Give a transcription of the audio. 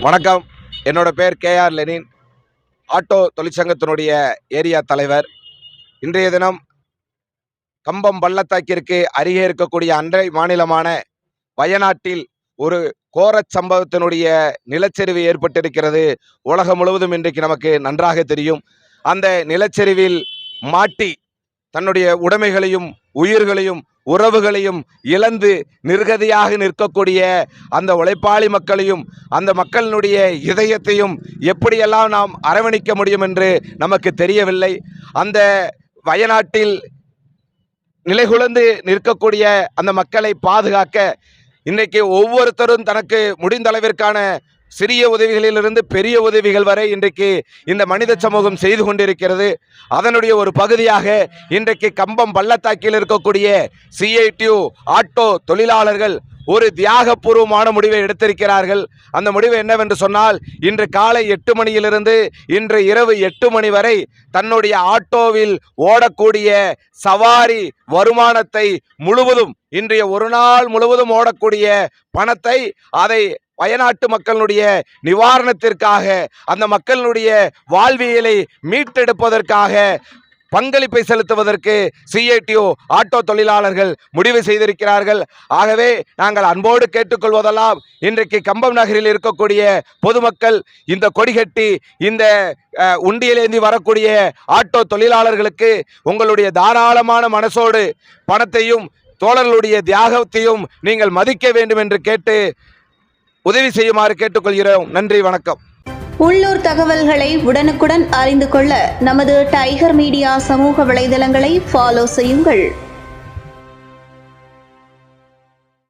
வணக்கம். என்னோட பேர் கேஆர் லெனின். ஆட்டோ தொழிற்சங்கத்தினுடைய ஏரியா தலைவர். இன்றைய தினம் கம்பம் பள்ளத்தாக்கிற்கு அருகே இருக்கக்கூடிய அன்றை மாநிலமான வயநாட்டில் ஒரு கோரச் சம்பவத்தினுடைய நிலச்சரிவு ஏற்பட்டிருக்கிறது. உலகம் முழுவதும் இன்றைக்கு நமக்கு நன்றாக தெரியும். அந்த நிலச்சரிவில் மாட்டி தன்னுடைய உடைமைகளையும் உயிர்களையும் உறவுகளையும் இழந்து நிர்கதியாக நிற்கக்கூடிய அந்த உழைப்பாளி மக்களையும் அந்த மக்களினுடைய இதயத்தையும் எப்படியெல்லாம் நாம் அரவணைக்க முடியும் என்று நமக்கு தெரியவில்லை. அந்த வயநாட்டில் நிலைகுலந்து நிற்கக்கூடிய அந்த மக்களை பாதுகாக்க இன்றைக்கு ஒவ்வொருத்தரும் தனக்கு முடிந்த அளவிற்கான சிறிய உதவிகளிலிருந்து பெரிய உதவிகள் வரை இன்றைக்கு இந்த மனித சமூகம் செய்து கொண்டிருக்கிறது. அதனுடைய ஒரு பகுதியாக இன்றைக்கு கம்பம் பள்ளத்தாக்கில் இருக்கக்கூடிய சிஐடியூ ஆட்டோ தொழிலாளர்கள் ஒரு தியாகபூர்வமான முடிவை எடுத்திருக்கிறார்கள். அந்த முடிவு என்னவென்று சொன்னால் இன்று காலை எட்டு மணியிலிருந்து இன்று இரவு எட்டு மணி வரை தன்னுடைய ஆட்டோவில் ஓடக்கூடிய சவாரி வருமானத்தை முழுவதும் இன்றைய ஒரு நாள் முழுவதும் ஓடக்கூடிய பணத்தை அதை வயநாட்டு மக்களுடைய நிவாரணத்திற்காக அந்த மக்களுடைய வாழ்வியலை மீட்டெடுப்பதற்காக பங்களிப்பை செலுத்துவதற்கு சிஐடிஓ ஆட்டோ தொழிலாளர்கள் முடிவு செய்திருக்கிறார்கள். ஆகவே நாங்கள் அன்போடு கேட்டுக்கொள்வதெல்லாம் இன்றைக்கு கம்பம் நகரில் இருக்கக்கூடிய பொதுமக்கள் இந்த கொடிகட்டி இந்த உண்டியிலேந்தி வரக்கூடிய ஆட்டோ தொழிலாளர்களுக்கு உங்களுடைய தாராளமான மனசோடு பணத்தையும் தோழர்களுடைய தியாகத்தையும் நீங்கள் மதிக்க வேண்டும் என்று கேட்டு உதவி செய்யுமாறு கேட்டுக்கொள்கிறோம். நன்றி வணக்கம். உள்ளூர் தகவல்களை உடனுக்குடன் அறிந்து கொள்ள நமது டைகர் மீடியா சமூக வலைதளங்களை ஃபாலோ செய்யுங்கள்.